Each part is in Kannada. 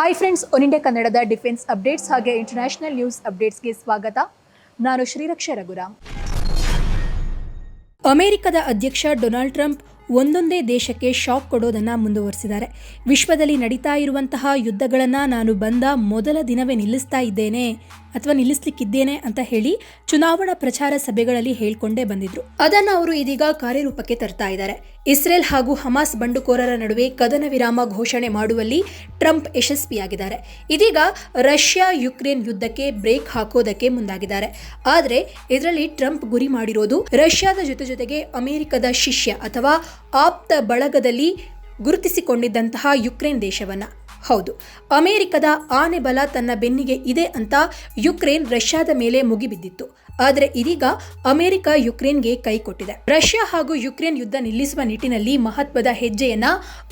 ಹಾಯ್ ಫ್ರೆಂಡ್ಸ್ ಒನ್ ಇಂಡಿಯಾ ಕನ್ನಡದ ಡಿಫೆನ್ಸ್ ಅಪ್ಡೇಟ್ಸ್ ಹಾಗೆ ಇಂಟರ್ನ್ಯಾಷನಲ್ ನ್ಯೂಸ್ ಅಪ್ಡೇಟ್ಸ್ಗೆ ಸ್ವಾಗತ. ನಾನು ಶ್ರೀರಕ್ಷ ರಘುರಾಮ್. ಅಮೆರಿಕದ ಅಧ್ಯಕ್ಷ ಡೊನಾಲ್ಡ್ ಟ್ರಂಪ್ ಒಂದೊಂದೇ ದೇಶಕ್ಕೆ ಶಾಕ್ ಕೊಡೋದನ್ನು ಮುಂದುವರಿಸಿದ್ದಾರೆ. ವಿಶ್ವದಲ್ಲಿ ನಡೀತಾ ಇರುವಂತಹ ಯುದ್ಧಗಳನ್ನು ನಾನು ಬಂದ ಮೊದಲ ದಿನವೇ ನಿಲ್ಲಿಸ್ತಾ ಇದ್ದೇನೆ ಅಥವಾ ನಿಲ್ಲಿಸ್ಲಿಕ್ಕಿದ್ದೇನೆ ಅಂತ ಹೇಳಿ ಚುನಾವಣಾ ಪ್ರಚಾರ ಸಭೆಗಳಲ್ಲಿ ಹೇಳ್ಕೊಂಡೇ ಬಂದಿದ್ರು. ಅದನ್ನು ಅವರು ಇದೀಗ ಕಾರ್ಯರೂಪಕ್ಕೆ ತರ್ತಾ ಇದ್ದಾರೆ. ಇಸ್ರೇಲ್ ಹಾಗೂ ಹಮಾಸ್ ಬಂಡುಕೋರರ ನಡುವೆ ಕದನ ವಿರಾಮ ಘೋಷಣೆ ಮಾಡುವಲ್ಲಿ ಟ್ರಂಪ್ ಯಶಸ್ವಿಯಾಗಿದ್ದಾರೆ. ಇದೀಗ ರಷ್ಯಾ ಯುಕ್ರೇನ್ ಯುದ್ಧಕ್ಕೆ ಬ್ರೇಕ್ ಹಾಕೋದಕ್ಕೆ ಮುಂದಾಗಿದ್ದಾರೆ. ಆದರೆ ಇದರಲ್ಲಿ ಟ್ರಂಪ್ ಗುರಿ ಮಾಡಿರೋದು ರಷ್ಯಾದ ಜೊತೆ ಜೊತೆಗೆ ಅಮೆರಿಕದ ಶಿಷ್ಯ ಅಥವಾ ಆಪ್ತ ಬಳಗದಲ್ಲಿ ಗುರುತಿಸಿಕೊಂಡಿದ್ದಂತಹ ಯುಕ್ರೇನ್ ದೇಶವನ್ನ. ಹೌದು, ಅಮೆರಿಕದ ಆನೆ ಬಲ ತನ್ನ ಬೆನ್ನಿಗೆ ಇದೆ ಅಂತ ಯುಕ್ರೇನ್ ರಷ್ಯಾದ ಮೇಲೆ ಮುಗಿಬಿದ್ದಿತ್ತು. ಆದರೆ ಇದೀಗ ಅಮೆರಿಕ ಯುಕ್ರೇನ್ಗೆ ಕೈ ಕೊಟ್ಟಿದೆ. ರಷ್ಯಾ ಹಾಗೂ ಯುಕ್ರೇನ್ ಯುದ್ಧ ನಿಲ್ಲಿಸುವ ನಿಟ್ಟಿನಲ್ಲಿ ಮಹತ್ವದ ಹೆಜ್ಜೆಯನ್ನ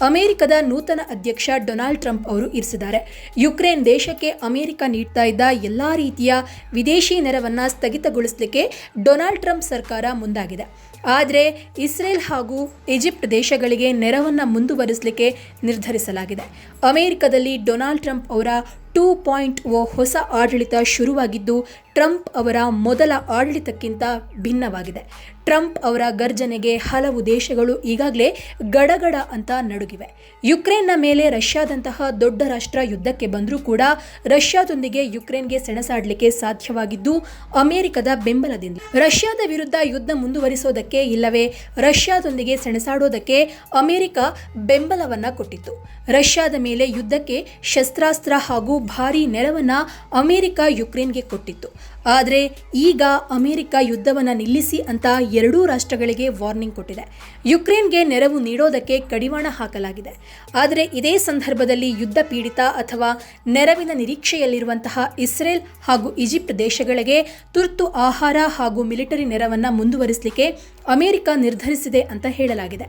ಅಮೆರಿಕದ ನೂತನ ಅಧ್ಯಕ್ಷ ಡೊನಾಲ್ಡ್ ಟ್ರಂಪ್ ಅವರು ಇರಿಸಿದ್ದಾರೆ. ಯುಕ್ರೇನ್ ದೇಶಕ್ಕೆ ಅಮೆರಿಕ ನೀಡ್ತಾ ಇದ್ದ ಎಲ್ಲಾ ರೀತಿಯ ವಿದೇಶಿ ನೆರವನ್ನ ಸ್ಥಗಿತಗೊಳಿಸಲಿಕ್ಕೆ ಡೊನಾಲ್ಡ್ ಟ್ರಂಪ್ ಸರ್ಕಾರ ಮುಂದಾಗಿದೆ. ಆದರೆ ಇಸ್ರೇಲ್ ಹಾಗೂ ಈಜಿಪ್ಟ್ ದೇಶಗಳಿಗೆ ನೆರವನ್ನು ಮುಂದುವರಿಸಲಿಕ್ಕೆ ನಿರ್ಧರಿಸಲಾಗಿದೆ. ಅಮೆರಿಕದಲ್ಲಿ ಡೊನಾಲ್ಡ್ ಟ್ರಂಪ್ ಅವರ ಟೂ ಪಾಯಿಂಟ್ ಓ ಹೊಸ ಆಡಳಿತ ಶುರುವಾಗಿದ್ದು, ಟ್ರಂಪ್ ಅವರ ಮೊದಲ ಆಡಳಿತಕ್ಕಿಂತ ಭಿನ್ನವಾಗಿದೆ. ಟ್ರಂಪ್ ಅವರ ಗರ್ಜನೆಗೆ ಹಲವು ದೇಶಗಳು ಈಗಾಗಲೇ ಗಡಗಡ ಅಂತ ನಡುಗಿವೆ. ಯುಕ್ರೇನ್ನ ಮೇಲೆ ರಷ್ಯಾದಂತಹ ದೊಡ್ಡ ರಾಷ್ಟ್ರ ಯುದ್ಧಕ್ಕೆ ಬಂದರೂ ಕೂಡ ರಷ್ಯಾದೊಂದಿಗೆ ಯುಕ್ರೇನ್ಗೆ ಸೆಣಸಾಡಲಿಕ್ಕೆ ಸಾಧ್ಯವಾಗಿದ್ದು, ಅಮೆರಿಕದ ಬೆಂಬಲದಿಂದ. ರಷ್ಯಾದ ವಿರುದ್ಧ ಯುದ್ಧ ಮುಂದುವರಿಸೋದಕ್ಕೆ ಇಲ್ಲವೇ, ರಷ್ಯಾದೊಂದಿಗೆ ಸೆಣಸಾಡೋದಕ್ಕೆ ಅಮೆರಿಕ ಬೆಂಬಲವನ್ನು ಕೊಟ್ಟಿತ್ತು. ರಷ್ಯಾದ ಮೇಲೆ ಯುದ್ಧಕ್ಕೆ ಶಸ್ತ್ರಾಸ್ತ್ರ ಹಾಗೂ ಭಾರೀ ನೆರವನ್ನ ಅಮೆರಿಕ ಯುಕ್ರೇನ್ಗೆ ಕೊಟ್ಟಿತ್ತು. ಆದರೆ ಈಗ ಅಮೆರಿಕ ಯುದ್ಧವನ್ನು ನಿಲ್ಲಿಸಿ ಅಂತ ಎರಡೂ ರಾಷ್ಟ್ರಗಳಿಗೆ ವಾರ್ನಿಂಗ್ ಕೊಟ್ಟಿದೆ. ಯುಕ್ರೇನ್ಗೆ ನೆರವು ನೀಡೋದಕ್ಕೆ ಕಡಿವಾಣ ಹಾಕಲಾಗಿದೆ. ಆದರೆ ಇದೇ ಸಂದರ್ಭದಲ್ಲಿ ಯುದ್ಧ ಪೀಡಿತ ಅಥವಾ ನೆರವಿನ ನಿರೀಕ್ಷೆಯಲ್ಲಿರುವಂತಹ ಇಸ್ರೇಲ್ ಹಾಗೂ ಈಜಿಪ್ಟ್ ದೇಶಗಳಿಗೆ ತುರ್ತು ಆಹಾರ ಹಾಗೂ ಮಿಲಿಟರಿ ನೆರವನ್ನು ಮುಂದುವರಿಸಲಿಕ್ಕೆ ಅಮೆರಿಕ ನಿರ್ಧರಿಸಿದೆ ಅಂತ ಹೇಳಲಾಗಿದೆ.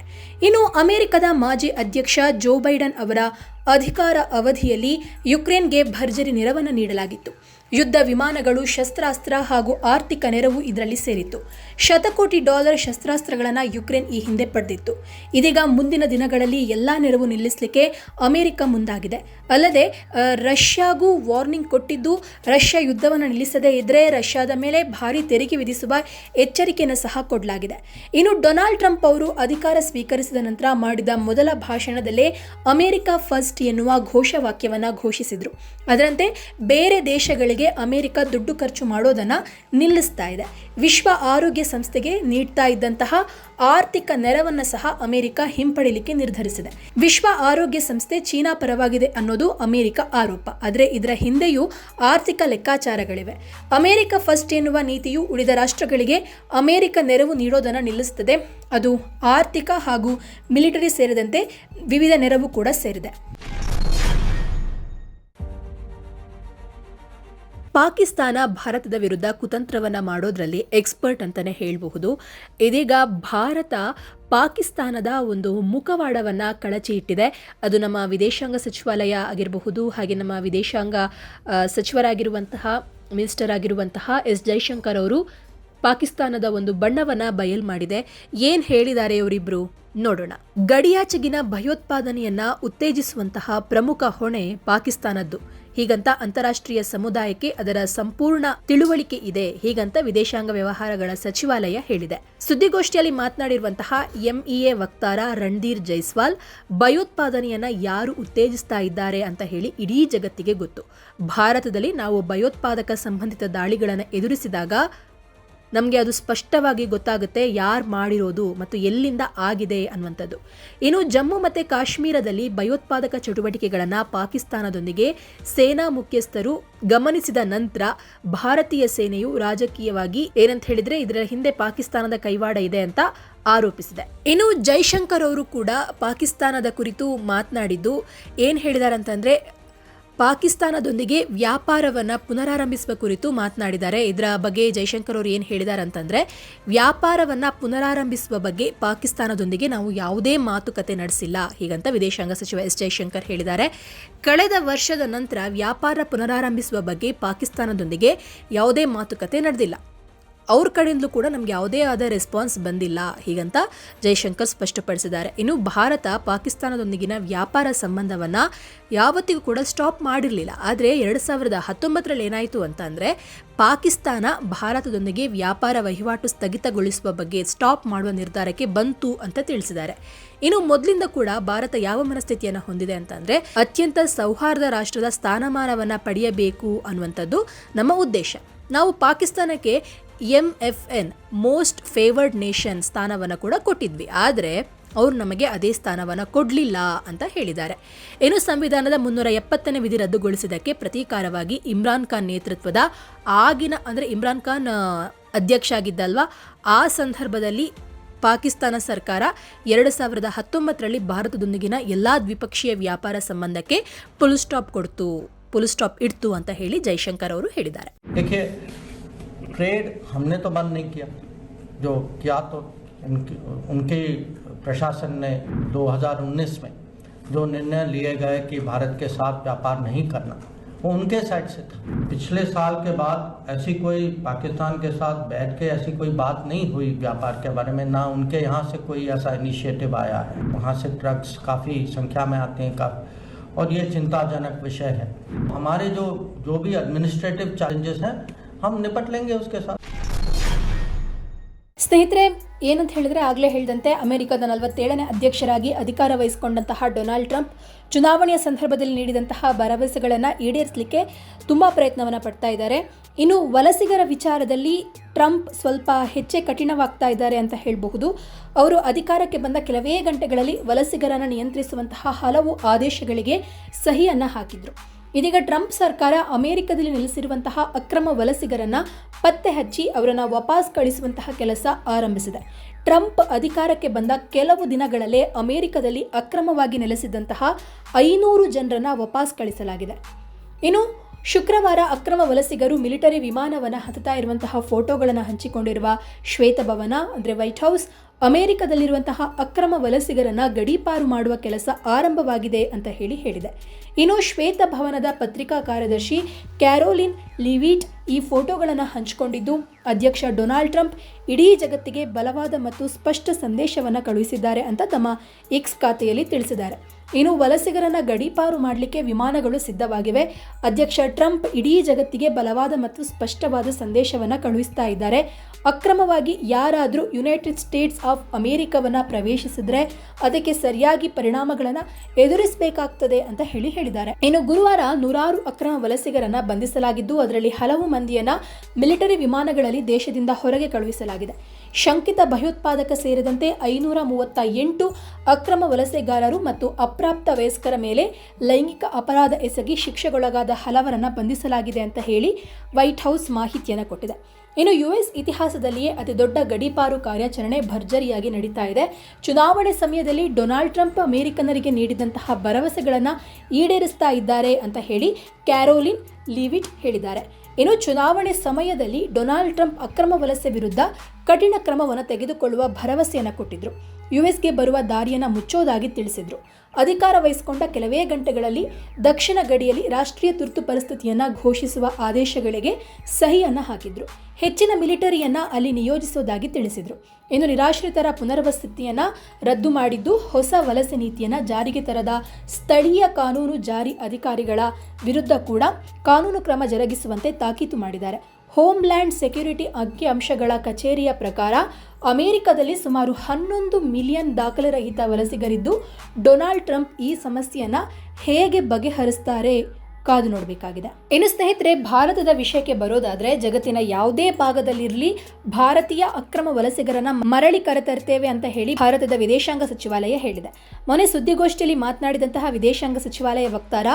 ಇನ್ನು ಅಮೆರಿಕದ ಮಾಜಿ ಅಧ್ಯಕ್ಷ ಜೋ ಬೈಡನ್ ಅವರ ಅಧಿಕಾರ ಅವಧಿಯಲ್ಲಿ ಯುಕ್ರೇನ್ಗೆ ಭರ್ಜರಿ ನೆರವನ್ನು ನೀಡಲಾಗಿತ್ತು. ಯುದ್ಧ ವಿಮಾನಗಳು, ಶಸ್ತ್ರಾಸ್ತ್ರ ಹಾಗೂ ಆರ್ಥಿಕ ನೆರವು ಇದರಲ್ಲಿ ಸೇರಿತ್ತು. ಶತಕೋಟಿ ಡಾಲರ್ ಶಸ್ತ್ರಾಸ್ತ್ರಗಳನ್ನು ಯುಕ್ರೇನ್ ಈ ಹಿಂದೆ ಪಡೆದಿತ್ತು. ಇದೀಗ ಮುಂದಿನ ದಿನಗಳಲ್ಲಿ ಎಲ್ಲ ನೆರವು ನಿಲ್ಲಿಸಲಿಕ್ಕೆ ಅಮೆರಿಕ ಮುಂದಾಗಿದೆ. ಅಲ್ಲದೆ ರಷ್ಯಾಗೂ ವಾರ್ನಿಂಗ್ ಕೊಟ್ಟಿದ್ದು, ರಷ್ಯಾ ಯುದ್ಧವನ್ನು ನಿಲ್ಲಿಸದೇ ಇದ್ದರೆ ರಷ್ಯಾದ ಮೇಲೆ ಭಾರಿ ತೆರಿಗೆ ವಿಧಿಸುವ ಎಚ್ಚರಿಕೆಯನ್ನು ಸಹ ಕೊಡಲಾಗಿದೆ. ಇನ್ನು ಡೊನಾಲ್ಡ್ ಟ್ರಂಪ್ ಅವರು ಅಧಿಕಾರ ಸ್ವೀಕರಿಸಿದ ನಂತರ ಮಾಡಿದ ಮೊದಲ ಭಾಷಣದಲ್ಲೇ ಅಮೆರಿಕ ಫಸ್ಟ್ ಎನ್ನುವ ಘೋಷವಾಕ್ಯವನ್ನು ಘೋಷಿಸಿದರು. ಅದರಂತೆ, ಬೇರೆ ದೇಶಗಳಿಗೆ ಅಮೆರಿಕ ದುಡ್ಡು ಖರ್ಚು ಮಾಡೋದನ್ನು ನಿಲ್ಲಿಸ್ತಾ ಇದೆ. ವಿಶ್ವ ಆರೋಗ್ಯ ಸಂಸ್ಥೆಗೆ ನೀಡ್ತಾ ಇದ್ದಂತಹ ಆರ್ಥಿಕ ನೆರವನ್ನು ಸಹ ಅಮೆರಿಕ ಹಿಂಪಡಿಲಿಕ್ಕೆ ನಿರ್ಧರಿಸಿದೆ. ವಿಶ್ವ ಆರೋಗ್ಯ ಸಂಸ್ಥೆ ಚೀನಾ ಪರವಾಗಿದೆ ಅನ್ನೋದು ಅಮೆರಿಕ ಆರೋಪ. ಆದರೆ ಇದರ ಹಿಂದೆಯೂ ಆರ್ಥಿಕ ಲೆಕ್ಕಾಚಾರಗಳಿವೆ. ಅಮೆರಿಕ ಫಸ್ಟ್ ಎನ್ನುವ ನೀತಿಯು ಉಳಿದ ರಾಷ್ಟ್ರಗಳಿಗೆ ಅಮೆರಿಕ ನೆರವು ನೀಡೋದನ್ನು ನಿಲ್ಲಿಸುತ್ತದೆ ಅದು ಆರ್ಥಿಕ ಹಾಗೂ ಮಿಲಿಟರಿ ಸೇರಿದಂತೆ ವಿವಿಧ ನೆರವು ಕೂಡ ಸೇರಿದೆ. ಪಾಕಿಸ್ತಾನ ಭಾರತದ ವಿರುದ್ಧ ಕುತಂತ್ರವನ್ನು ಮಾಡೋದ್ರಲ್ಲಿ ಎಕ್ಸ್ಪರ್ಟ್ ಅಂತಾನೆ ಹೇಳಬಹುದು. ಇದೀಗ ಭಾರತ ಪಾಕಿಸ್ತಾನದ ಒಂದು ಮುಖವಾಡವನ್ನು ಕಳಚಿ ಇಟ್ಟಿದೆ. ಅದು ನಮ್ಮ ವಿದೇಶಾಂಗ ಸಚಿವಾಲಯ ಆಗಿರಬಹುದು, ಹಾಗೆ ನಮ್ಮ ವಿದೇಶಾಂಗ ಸಚಿವರಾಗಿರುವಂತಹ, ಮಿನಿಸ್ಟರ್ ಆಗಿರುವಂತಹ ಎಸ್ ಜೈಶಂಕರ್ ಅವರು ಪಾಕಿಸ್ತಾನದ ಒಂದು ಬಣ್ಣವನ್ನ ಬಯಲ್ ಮಾಡಿದೆ. ಏನ್ ಹೇಳಿದ್ದಾರೆ ಇವರಿಬ್ಬರು ನೋಡೋಣ. ಗಡಿಯಾಚೆಗಿನ ಭಯೋತ್ಪಾದನೆಯನ್ನ ಉತ್ತೇಜಿಸುವಂತಹ ಪ್ರಮುಖ ಹೊಣೆ ಪಾಕಿಸ್ತಾನದ್ದು. ಹೀಗಂತ ಅಂತಾರಾಷ್ಟ್ರೀಯ ಸಮುದಾಯಕ್ಕೆ ಅದರ ಸಂಪೂರ್ಣ ತಿಳುವಳಿಕೆ ಇದೆ ಹೀಗಂತ ವಿದೇಶಾಂಗ ವ್ಯವಹಾರಗಳ ಸಚಿವಾಲಯ ಹೇಳಿದೆ. ಸುದ್ದಿಗೋಷ್ಠಿಯಲ್ಲಿ ಮಾತನಾಡಿರುವಂತಹ ಎಂಇಎ ವಕ್ತಾರ ರಣಧೀರ್ ಜೈಸ್ವಾಲ್, ಭಯೋತ್ಪಾದನೆಯನ್ನ ಯಾರು ಉತ್ತೇಜಿಸ್ತಾ ಇದ್ದಾರೆ ಅಂತ ಹೇಳಿ ಇಡೀ ಜಗತ್ತಿಗೆ ಗೊತ್ತು. ಭಾರತದಲ್ಲಿ ನಾವು ಭಯೋತ್ಪಾದಕ ಸಂಬಂಧಿತ ದಾಳಿಗಳನ್ನು ಎದುರಿಸಿದಾಗ ನಮಗೆ ಅದು ಸ್ಪಷ್ಟವಾಗಿ ಗೊತ್ತಾಗುತ್ತೆ ಯಾರು ಮಾಡಿರೋದು ಮತ್ತು ಎಲ್ಲಿಂದ ಆಗಿದೆ ಅನ್ನುವಂಥದ್ದು. ಇನ್ನು ಜಮ್ಮು ಮತ್ತು ಕಾಶ್ಮೀರದಲ್ಲಿ ಭಯೋತ್ಪಾದಕ ಚಟುವಟಿಕೆಗಳನ್ನು ಪಾಕಿಸ್ತಾನದೊಂದಿಗೆ ಸೇನಾ ಮುಖ್ಯಸ್ಥರು ಗಮನಿಸಿದ ನಂತರ ಭಾರತೀಯ ಸೇನೆಯು ರಾಜಕೀಯವಾಗಿ ಏನಂತ ಹೇಳಿದರೆ ಇದರ ಹಿಂದೆ ಪಾಕಿಸ್ತಾನದ ಕೈವಾಡ ಇದೆ ಅಂತ ಆರೋಪಿಸಿದೆ. ಇನ್ನು ಜೈಶಂಕರ್ ಅವರು ಕೂಡ ಪಾಕಿಸ್ತಾನದ ಕುರಿತು ಮಾತನಾಡಿದ್ದು ಏನು ಹೇಳಿದ್ದಾರೆ ಅಂತಂದ್ರೆ ಪಾಕಿಸ್ತಾನದೊಂದಿಗೆ ವ್ಯಾಪಾರವನ್ನು ಪುನರಾರಂಭಿಸುವ ಕುರಿತು ಮಾತನಾಡಿದ್ದಾರೆ. ಇದರ ಬಗ್ಗೆ ಜೈಶಂಕರ್ ಅವರು ಏನು ಹೇಳಿದ್ದಾರೆ ಅಂತಂದರೆ ವ್ಯಾಪಾರವನ್ನು ಪುನರಾರಂಭಿಸುವ ಬಗ್ಗೆ ಪಾಕಿಸ್ತಾನದೊಂದಿಗೆ ನಾವು ಯಾವುದೇ ಮಾತುಕತೆ ನಡೆಸಿಲ್ಲ. ಹೀಗಂತ ವಿದೇಶಾಂಗ ಸಚಿವ ಎಸ್ ಜೈಶಂಕರ್ ಹೇಳಿದ್ದಾರೆ. ಕಳೆದ ವರ್ಷದ ನಂತರ ವ್ಯಾಪಾರ ಪುನರಾರಂಭಿಸುವ ಬಗ್ಗೆ ಪಾಕಿಸ್ತಾನದೊಂದಿಗೆ ಯಾವುದೇ ಮಾತುಕತೆ ನಡೆದಿಲ್ಲ. ಅವ್ರ ಕಡೆಯಿಂದಲೂ ಕೂಡ ನಮ್ಗೆ ಯಾವುದೇ ಆದ ರೆಸ್ಪಾನ್ಸ್ ಬಂದಿಲ್ಲ. ಹೀಗಂತ ಜೈಶಂಕರ್ ಸ್ಪಷ್ಟಪಡಿಸಿದ್ದಾರೆ. ಇನ್ನು ಭಾರತ ಪಾಕಿಸ್ತಾನದೊಂದಿಗಿನ ವ್ಯಾಪಾರ ಸಂಬಂಧವನ್ನ ಯಾವತ್ತಿಗೂ ಕೂಡ ಸ್ಟಾಪ್ ಮಾಡಿರಲಿಲ್ಲ. ಆದರೆ ಎರಡು ಸಾವಿರದ ಹತ್ತೊಂಬತ್ತರಲ್ಲಿ ಏನಾಯಿತು ಅಂತ ಅಂದರೆ ಪಾಕಿಸ್ತಾನ ಭಾರತದೊಂದಿಗೆ ವ್ಯಾಪಾರ ವಹಿವಾಟು ಸ್ಥಗಿತಗೊಳಿಸುವ ಬಗ್ಗೆ ಸ್ಟಾಪ್ ಮಾಡುವ ನಿರ್ಧಾರಕ್ಕೆ ಬಂತು ಅಂತ ತಿಳಿಸಿದ್ದಾರೆ. ಇನ್ನು ಮೊದಲಿಂದ ಕೂಡ ಭಾರತ ಯಾವ ಮನಸ್ಥಿತಿಯನ್ನು ಹೊಂದಿದೆ ಅಂತಂದರೆ ಅತ್ಯಂತ ಸೌಹಾರ್ದ ರಾಷ್ಟ್ರದ ಸ್ಥಾನಮಾನವನ್ನು ಪಡೆಯಬೇಕು ಅನ್ನುವಂಥದ್ದು ನಮ್ಮ ಉದ್ದೇಶ. ನಾವು ಪಾಕಿಸ್ತಾನಕ್ಕೆ M F N most favoured nation ಸ್ಥಾನವನ್ನು ಕೂಡ ಕೊಟ್ಟಿದ್ವಿ. ಆದರೆ ಅವರು ನಮಗೆ ಅದೇ ಸ್ಥಾನವನ್ನು ಕೊಡಲಿಲ್ಲ ಅಂತ ಹೇಳಿದ್ದಾರೆ. ಏನು ಸಂವಿಧಾನದ ಮುನ್ನೂರ ಎಪ್ಪತ್ತನೇ ವಿಧಿ ರದ್ದುಗೊಳಿಸಿದ್ದಕ್ಕೆ ಪ್ರತೀಕಾರವಾಗಿ ಇಮ್ರಾನ್ ಖಾನ್ ನೇತೃತ್ವದ ಆಗಿನ, ಅಂದರೆ ಇಮ್ರಾನ್ ಖಾನ್ ಅಧ್ಯಕ್ಷ ಆಗಿದ್ದಲ್ವಾ, ಆ ಸಂದರ್ಭದಲ್ಲಿ ಪಾಕಿಸ್ತಾನ ಸರ್ಕಾರ ಎರಡು ಸಾವಿರದ ಹತ್ತೊಂಬತ್ತರಲ್ಲಿ ಭಾರತದೊಂದಿಗಿನ ಎಲ್ಲ ದ್ವಿಪಕ್ಷೀಯ ವ್ಯಾಪಾರ ಸಂಬಂಧಕ್ಕೆ ಫುಲ್ ಸ್ಟಾಪ್ ಕೊಡ್ತು ಫುಲ್ ಸ್ಟಾಪ್ ಇಡ್ತು ಅಂತ ಹೇಳಿ ಜೈಶಂಕರ್ ಅವರು ಹೇಳಿದ್ದಾರೆ. ट्रेड हमने तो बंद नहीं किया। जो किया तो उनकी, उनके प्रशासन ने 2019 में जो निर्णय लिए गए कि भारत के साथ व्यापार नहीं करना, वो उनके साइड से था। पिछले साल के बाद ऐसी कोई पाकिस्तान के साथ बैठ के ऐसी कोई बात नहीं हुई व्यापार के बारे में, ना उनके यहाँ से कोई ऐसा इनिशिएटिव आया है। वहाँ से ड्रग्स काफ़ी संख्या में आते हैं काफ़ी। और ये चिंताजनक विषय है। हमारे जो जो भी एडमिनिस्ट्रेटिव चैलेंजेस हैं हम निपट लेंगे उसके साथ ಸ್ನೇಹಿತರೆ ಏನಂತ ಹೇಳಿದ್ರೆ ಆಗಲೇ ಹೇಳಿದಂತೆ ಅಮೆರಿಕದ ನಲವತ್ತೇಳನೇ ಅಧ್ಯಕ್ಷರಾಗಿ ಅಧಿಕಾರ ವಹಿಸಿಕೊಂಡಂತಹ ಡೊನಾಲ್ಡ್ ಟ್ರಂಪ್ ಚುನಾವಣೆಯ ಸಂದರ್ಭದಲ್ಲಿ ನೀಡಿದಂತಹ ಭರವಸೆಗಳನ್ನು ಈಡೇರಿಸಲಿಕ್ಕೆ ತುಂಬ ಪ್ರಯತ್ನವನ್ನು ಪಡ್ತಾ ಇದ್ದಾರೆ ಇನ್ನು ವಲಸಿಗರ ವಿಚಾರದಲ್ಲಿ ಟ್ರಂಪ್ ಸ್ವಲ್ಪ ಹೆಚ್ಚೇ ಕಠಿಣವಾಗ್ತಾ ಇದ್ದಾರೆ ಅಂತ ಹೇಳಬಹುದು ಅವರು ಅಧಿಕಾರಕ್ಕೆ ಬಂದ ಕೆಲವೇ ಗಂಟೆಗಳಲ್ಲಿ ವಲಸಿಗರನ್ನು ನಿಯಂತ್ರಿಸುವಂತಹ ಹಲವು ಆದೇಶಗಳಿಗೆ ಸಹಿಯನ್ನು ಹಾಕಿದ್ರು ಇದೀಗ ಟ್ರಂಪ್ ಸರ್ಕಾರ ಅಮೆರಿಕದಲ್ಲಿ ನೆಲೆಸಿರುವಂತಹ ಅಕ್ರಮ ವಲಸಿಗರನ್ನ ಪತ್ತೆ ಹಚ್ಚಿ ಅವರನ್ನು ವಾಪಸ್ ಕಳಿಸುವಂತಹ ಕೆಲಸ ಆರಂಭಿಸಿದೆ. ಟ್ರಂಪ್ ಅಧಿಕಾರಕ್ಕೆ ಬಂದ ಕೆಲವು ದಿನಗಳಲ್ಲೇ ಅಮೆರಿಕದಲ್ಲಿ ಅಕ್ರಮವಾಗಿ ನೆಲೆಸಿದ್ದಂತಹ ಐನೂರು ಜನರನ್ನ ವಾಪಸ್ ಕಳಿಸಲಾಗಿದೆ. ಇನ್ನು ಶುಕ್ರವಾರ ಅಕ್ರಮ ವಲಸಿಗರು ಮಿಲಿಟರಿ ವಿಮಾನವನ್ನು ಹತ್ತುತ್ತಾ ಇರುವಂತಹ ಫೋಟೋಗಳನ್ನು ಹಂಚಿಕೊಂಡಿರುವ ಶ್ವೇತಭವನ, ಅಂದರೆ ವೈಟ್ ಹೌಸ್ ಅಮೆರಿಕದಲ್ಲಿರುವಂತಹ ಅಕ್ರಮ ವಲಸಿಗರನ್ನ ಗಡೀಪಾರು ಮಾಡುವ ಕೆಲಸ ಆರಂಭವಾಗಿದೆ ಅಂತ ಹೇಳಿ ಹೇಳಿದೆ. ಇನ್ನು ಶ್ವೇತ ಭವನದ ಪತ್ರಿಕಾ ಕಾರ್ಯದರ್ಶಿ ಕ್ಯಾರೋಲಿನ್ ಲಿವಿಟ್ ಈ ಫೋಟೋಗಳನ್ನು ಹಂಚಿಕೊಂಡಿದ್ದು, ಅಧ್ಯಕ್ಷ ಡೊನಾಲ್ಡ್ ಟ್ರಂಪ್ ಇಡೀ ಜಗತ್ತಿಗೆ ಬಲವಾದ ಮತ್ತು ಸ್ಪಷ್ಟ ಸಂದೇಶವನ್ನು ಕಳುಹಿಸಿದ್ದಾರೆ ಅಂತ ತಮ್ಮ ಎಕ್ಸ್ ಖಾತೆಯಲ್ಲಿ ತಿಳಿಸಿದ್ದಾರೆ. ಇನ್ನು ವಲಸಿಗರನ್ನ ಗಡೀಪಾರು ಮಾಡಲಿಕ್ಕೆ ವಿಮಾನಗಳು ಸಿದ್ಧವಾಗಿವೆ. ಅಧ್ಯಕ್ಷ ಟ್ರಂಪ್ ಇಡೀ ಜಗತ್ತಿಗೆ ಬಲವಾದ ಮತ್ತು ಸ್ಪಷ್ಟವಾದ ಸಂದೇಶವನ್ನು ಕಳುಹಿಸ್ತಾ ಇದ್ದಾರೆ. ಅಕ್ರಮವಾಗಿ ಯಾರಾದರೂ ಯುನೈಟೆಡ್ ಸ್ಟೇಟ್ಸ್ ಆಫ್ ಅಮೆರಿಕವನ್ನ ಪ್ರವೇಶಿಸಿದ್ರೆ ಅದಕ್ಕೆ ಸರಿಯಾಗಿ ಪರಿಣಾಮಗಳನ್ನು ಎದುರಿಸಬೇಕಾಗ್ತದೆ ಅಂತ ಹೇಳಿ ಹೇಳಿದ್ದಾರೆ. ಇನ್ನು ಗುರುವಾರ ನೂರಾರು ಅಕ್ರಮ ವಲಸಿಗರನ್ನ ಬಂಧಿಸಲಾಗಿದ್ದು, ಅದರಲ್ಲಿ ಹಲವು ಮಂದಿಯನ್ನ ಮಿಲಿಟರಿ ವಿಮಾನಗಳಲ್ಲಿ ದೇಶದಿಂದ ಹೊರಗೆ ಕಳುಹಿಸಲಾಗಿದೆ. ಶಂಕಿತ ಭಯೋತ್ಪಾದಕ ಸೇರಿದಂತೆ ಐನೂರ ಮೂವತ್ತ ಎಂಟು ಅಕ್ರಮ ವಲಸೆಗಾರರು ಮತ್ತು ಅಪ್ರಾಪ್ತ ವಯಸ್ಕರ ಮೇಲೆ ಲೈಂಗಿಕ ಅಪರಾಧ ಎಸಗಿ ಶಿಕ್ಷೆಗೊಳಗಾದ ಹಲವರನ್ನು ಬಂಧಿಸಲಾಗಿದೆ ಅಂತ ಹೇಳಿ ವೈಟ್ ಹೌಸ್ ಮಾಹಿತಿಯನ್ನು ಕೊಟ್ಟಿದೆ. ಇನ್ನು ಯುಎಸ್ ಇತಿಹಾಸದಲ್ಲಿಯೇ ಅತಿ ದೊಡ್ಡ ಗಡೀಪಾರು ಕಾರ್ಯಾಚರಣೆ ಭರ್ಜರಿಯಾಗಿ ನಡೀತಾ ಇದೆ. ಚುನಾವಣೆ ಸಮಯದಲ್ಲಿ ಡೊನಾಲ್ಡ್ ಟ್ರಂಪ್ ಅಮೆರಿಕನರಿಗೆ ನೀಡಿದಂತಹ ಭರವಸೆಗಳನ್ನು ಈಡೇರಿಸ್ತಾ ಇದ್ದಾರೆ ಅಂತ ಹೇಳಿ ಕ್ಯಾರೋಲಿನ್ ಲಿವಿಟ್ ಹೇಳಿದ್ದಾರೆ. ಇನ್ನು ಚುನಾವಣೆ ಸಮಯದಲ್ಲಿ ಡೊನಾಲ್ಡ್ ಟ್ರಂಪ್ ಅಕ್ರಮ ವಲಸೆ ವಿರುದ್ಧ ಕಠಿಣ ಕ್ರಮವನ್ನು ತೆಗೆದುಕೊಳ್ಳುವ ಭರವಸೆಯನ್ನು ಕೊಟ್ಟಿದ್ರು. ಯುಎಸ್ಗೆ ಬರುವ ದಾರಿಯನ್ನು ಮುಚ್ಚೋದಾಗಿ ತಿಳಿಸಿದರು. ಅಧಿಕಾರ ವಹಿಸಿಕೊಂಡ ಕೆಲವೇ ಗಂಟೆಗಳಲ್ಲಿ ದಕ್ಷಿಣ ಗಡಿಯಲ್ಲಿ ರಾಷ್ಟ್ರೀಯ ತುರ್ತು ಪರಿಸ್ಥಿತಿಯನ್ನು ಘೋಷಿಸುವ ಆದೇಶಗಳಿಗೆ ಸಹಿಯನ್ನು ಹಾಕಿದ್ರು. ಹೆಚ್ಚಿನ ಮಿಲಿಟರಿಯನ್ನು ಅಲ್ಲಿ ನಿಯೋಜಿಸೋದಾಗಿ ತಿಳಿಸಿದರು. ಇನ್ನು ನಿರಾಶ್ರಿತರ ಪುನರ್ವಸತಿಯನ್ನು ರದ್ದು ಮಾಡಿದ್ದು ಹೊಸ ವಲಸೆ ನೀತಿಯನ್ನು ಜಾರಿಗೆ ತರದ ಸ್ಥಳೀಯ ಕಾನೂನು ಜಾರಿ ಅಧಿಕಾರಿಗಳ ವಿರುದ್ಧ ಕೂಡ ಕಾನೂನು ಕ್ರಮ ಜರುಗಿಸುವಂತೆ ತಾಕೀತು ಮಾಡಿದ್ದಾರೆ. ಹೋಮ್ಲ್ಯಾಂಡ್ ಸೆಕ್ಯೂರಿಟಿ ಅಂಕಿಅಂಶಗಳ ಕಚೇರಿಯ ಪ್ರಕಾರ ಅಮೆರಿಕದಲ್ಲಿ ಸುಮಾರು ಹನ್ನೊಂದು ಮಿಲಿಯನ್ ದಾಖಲೆರಹಿತ ವಲಸಿಗರಿದ್ದು, ಡೊನಾಲ್ಡ್ ಟ್ರಂಪ್ ಈ ಸಮಸ್ಯೆಯನ್ನು ಹೇಗೆ ಬಗೆಹರಿಸ್ತಾರೆ? ಕಾದು ನೋಡಬೇಕಾಗಿದೆ. ಇನ್ನು ಸ್ನೇಹಿತರೆ, ಭಾರತದ ವಿಷಯಕ್ಕೆ ಬರೋದಾದ್ರೆ ಜಗತ್ತಿನ ಯಾವುದೇ ಭಾಗದಲ್ಲಿರಲಿ ಭಾರತೀಯ ಅಕ್ರಮ ವಲಸಿಗರನ್ನ ಮರಳಿ ಕರೆತರ್ತೇವೆ ಅಂತ ಹೇಳಿ ಭಾರತದ ವಿದೇಶಾಂಗ ಸಚಿವಾಲಯ ಹೇಳಿದೆ. ಮೊನ್ನೆ ಸುದ್ದಿಗೋಷ್ಠಿಯಲ್ಲಿ ಮಾತನಾಡಿದಂತಹ ವಿದೇಶಾಂಗ ಸಚಿವಾಲಯ ವಕ್ತಾರ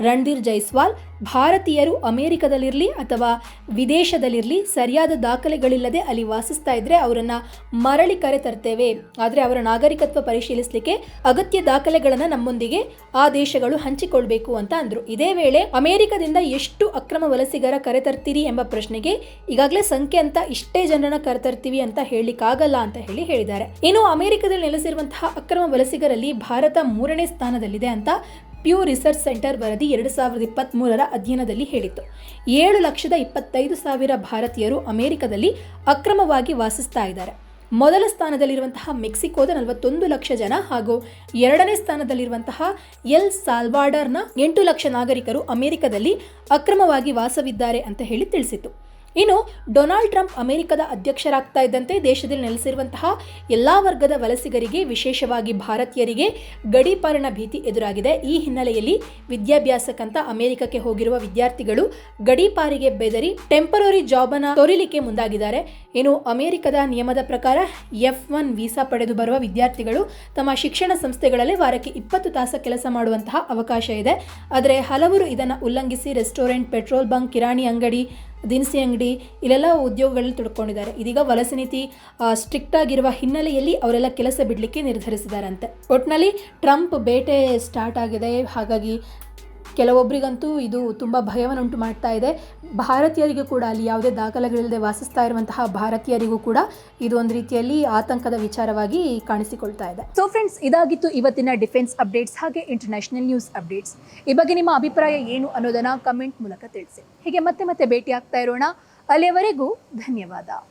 ರಣಧೀರ್ ಜೈಸ್ವಾಲ್, ಭಾರತೀಯರು ಅಮೆರಿಕದಲ್ಲಿರಲಿ ಅಥವಾ ವಿದೇಶದಲ್ಲಿರಲಿ ಸರಿಯಾದ ದಾಖಲೆಗಳಿಲ್ಲದೆ ಅಲ್ಲಿ ವಾಸಿಸ್ತಾ ಇದ್ರೆ ಅವರನ್ನ ಮರಳಿ ಕರೆತರ್ತೇವೆ. ಆದರೆ ಅವರ ನಾಗರಿಕತ್ವ ಪರಿಶೀಲಿಸಲಿಕ್ಕೆ ಅಗತ್ಯ ದಾಖಲೆಗಳನ್ನು ನಮ್ಮೊಂದಿಗೆ ಆ ದೇಶಗಳು ಹಂಚಿಕೊಳ್ಬೇಕು ಅಂತ ಅಂದರು. ಇದೇ ವೇಳೆ ಅಮೆರಿಕದಿಂದ ಎಷ್ಟು ಅಕ್ರಮ ವಲಸಿಗರ ಕರೆತರ್ತೀರಿ ಎಂಬ ಪ್ರಶ್ನೆಗೆ ಈಗಾಗಲೇ ಸಂಖ್ಯೆ ಅಂತ ಇಷ್ಟೇ ಜನರನ್ನ ಕರೆತರ್ತೀವಿ ಅಂತ ಹೇಳಲಿಕ್ಕಾಗಲ್ಲ ಅಂತ ಹೇಳಿ ಹೇಳಿದ್ದಾರೆ. ಇನ್ನು ಅಮೆರಿಕದಲ್ಲಿ ನೆಲೆಸಿರುವಂತಹ ಅಕ್ರಮ ವಲಸಿಗರಲ್ಲಿ ಭಾರತ ಮೂರನೇ ಸ್ಥಾನದಲ್ಲಿದೆ ಅಂತ ಪ್ಯೂ ರಿಸರ್ಚ್ ಸೆಂಟರ್ ವರದಿ ಎರಡು ಸಾವಿರದ ಇಪ್ಪತ್ತ್ಮೂರರ ಅಧ್ಯಯನದಲ್ಲಿ ಹೇಳಿತ್ತು. ಏಳು ಲಕ್ಷದ ಇಪ್ಪತ್ತೈದು ಸಾವಿರ ಭಾರತೀಯರು ಅಮೆರಿಕದಲ್ಲಿ ಅಕ್ರಮವಾಗಿ ವಾಸಿಸ್ತಾ ಇದ್ದಾರೆ. ಮೊದಲ ಸ್ಥಾನದಲ್ಲಿರುವಂತಹ ಮೆಕ್ಸಿಕೋದ ನಲವತ್ತೊಂದು ಲಕ್ಷ ಜನ ಹಾಗೂ ಎರಡನೇ ಸ್ಥಾನದಲ್ಲಿರುವಂತಹ ಎಲ್ ಸಾಲ್ವಾಡರ್ನ ಎಂಟು ಲಕ್ಷ ನಾಗರಿಕರು ಅಮೆರಿಕದಲ್ಲಿ ಅಕ್ರಮವಾಗಿ ವಾಸವಿದ್ದಾರೆ ಅಂತ ಹೇಳಿ ತಿಳಿಸಿತು ಇನ್ನು ಡೊನಾಲ್ಡ್ ಟ್ರಂಪ್ ಅಮೆರಿಕದ ಅಧ್ಯಕ್ಷರಾಗ್ತಾ ಇದ್ದಂತೆ ದೇಶದಲ್ಲಿ ನೆಲೆಸಿರುವಂತಹ ಎಲ್ಲ ವರ್ಗದ ವಲಸಿಗರಿಗೆ, ವಿಶೇಷವಾಗಿ ಭಾರತೀಯರಿಗೆ ಗಡೀಪಾರಿನ ಭೀತಿ ಎದುರಾಗಿದೆ. ಈ ಹಿನ್ನೆಲೆಯಲ್ಲಿ ವಿದ್ಯಾಭ್ಯಾಸಕ್ಕಂತ ಅಮೆರಿಕಕ್ಕೆ ಹೋಗಿರುವ ವಿದ್ಯಾರ್ಥಿಗಳು ಗಡೀಪಾರಿಗೆ ಬೆದರಿ ಟೆಂಪರರಿ ಜಾಬ್ ಅನ್ನು ತೊರಿಲಿಕ್ಕೆ ಮುಂದಾಗಿದ್ದಾರೆ. ಇನ್ನು ಅಮೆರಿಕದ ನಿಯಮದ ಪ್ರಕಾರ ಎಫ್ ಒನ್ ವೀಸಾ ಪಡೆದು ಬರುವ ವಿದ್ಯಾರ್ಥಿಗಳು ತಮ್ಮ ಶಿಕ್ಷಣ ಸಂಸ್ಥೆಗಳಲ್ಲಿ ವಾರಕ್ಕೆ ಇಪ್ಪತ್ತು ತಾಸು ಕೆಲಸ ಮಾಡುವಂತಹ ಅವಕಾಶ ಇದೆ. ಆದರೆ ಹಲವರು ಇದನ್ನು ಉಲ್ಲಂಘಿಸಿ ರೆಸ್ಟೋರೆಂಟ್, ಪೆಟ್ರೋಲ್ ಬಂಕ್, ಕಿರಾಣಿ ಅಂಗಡಿ ದಿನಸಿ ಅಂಗಡಿ, ಇಲ್ಲೆಲ್ಲ ಉದ್ಯೋಗಗಳಲ್ಲಿ ತೊಡ್ಕೊಂಡಿದ್ದಾರೆ. ಇದೀಗ ವಲಸೆ ನೀತಿ ಸ್ಟ್ರಿಕ್ಟ್ ಆಗಿರುವ ಹಿನ್ನೆಲೆಯಲ್ಲಿ ಅವರೆಲ್ಲ ಕೆಲಸ ಬಿಡಲಿಕ್ಕೆ ನಿರ್ಧರಿಸಿದಾರಂತೆ. ಒಟ್ಟಿನಲ್ಲಿ ಟ್ರಂಪ್ ಬೇಟೆ ಸ್ಟಾರ್ಟ್ ಆಗಿದೆ. ಹಾಗಾಗಿ ಕೆಲವೊಬ್ಬರಿಗಂತೂ ಇದು ತುಂಬ ಭಯವನ್ನುಂಟು ಮಾಡ್ತಾ ಇದೆ. ಭಾರತೀಯರಿಗೂ ಕೂಡ ಅಲ್ಲಿ ಯಾವುದೇ ದಾಖಲೆಗಳಿಲ್ಲದೆ ವಾಸಿಸ್ತಾ ಇರುವಂತಹ ಭಾರತೀಯರಿಗೂ ಕೂಡ ಇದು ಒಂದು ರೀತಿಯಲ್ಲಿ ಆತಂಕದ ವಿಚಾರವಾಗಿ ಕಾಣಿಸಿಕೊಳ್ತಾ ಇದೆ. ಸೊ ಫ್ರೆಂಡ್ಸ್ ಇದಾಗಿತ್ತು ಇವತ್ತಿನ ಡಿಫೆನ್ಸ್ ಅಪ್ಡೇಟ್ಸ್ ಹಾಗೆ ಇಂಟರ್ನ್ಯಾಷನಲ್ ನ್ಯೂಸ್ ಅಪ್ಡೇಟ್ಸ್. ಈ ಬಗ್ಗೆ ನಿಮ್ಮ ಅಭಿಪ್ರಾಯ ಏನು ಅನ್ನೋದನ್ನ ಕಮೆಂಟ್ ಮೂಲಕ ತಿಳಿಸಿ. ಹೀಗೆ ಮತ್ತೆ ಮತ್ತೆ ಭೇಟಿ ಆಗ್ತಾ ಇರೋಣ. ಅಲ್ಲಿಯವರೆಗೂ ಧನ್ಯವಾದ.